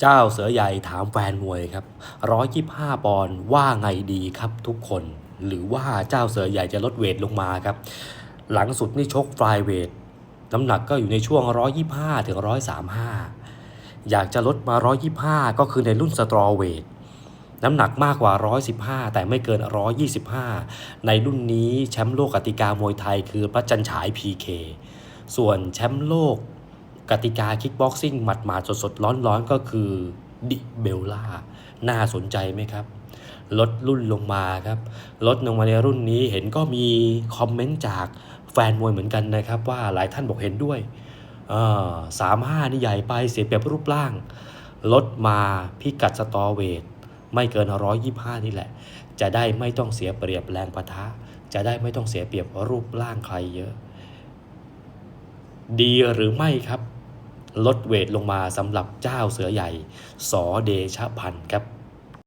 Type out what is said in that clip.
เจ้าเสือใหญ่ถามแฟนมวยครับร้อยยี่ห้าปอนด์ว่าไงดีครับทุกคน หรือว่าเจ้าเสือใหญ่จะลดเวทลงมาครับ หลังสุดนี่ชกฟลายเวทน้ำหนักก็อยู่ในช่วง 125 ถึง 135 อยากจะลดมา 125 ก็คือในรุ่นสตรอเวทน้ำหนักมากกว่า 115 แต่ไม่เกิน 125 ในรุ่นนี้แชมป์โลกกติกามวยไทยคือพระจันฉาย PK ส่วนแชมป์โลก กติกาคิกบ็อกซิ่งหมัดหมาดสดๆ ร้อนๆ ก็คือดิเบลล่า น่าสนใจไหมครับ ลดรุ่นลงมาครับ ลดลงมาในรุ่นนี้เห็นก็มีคอมเมนต์จากแฟนมวยเหมือนกันนะครับ ว่าหลายท่านบอกเห็นด้วยสามห้านี่ใหญ่ไปเสียเปรียบรูปร่าง ลดมาพิกัดสตอเวทไม่เกินร้อยยี่ห้านี่แหละ จะได้ไม่ต้องเสียเปรียบแรงปะทะ จะได้ไม่ต้องเสียเปรียบรูปร่างใครเยอะ ดีหรือไม่ครับ ลดเวทลงมาสำหรับเจ้าเสือใหญ่สอเดชะพันธ์ครับ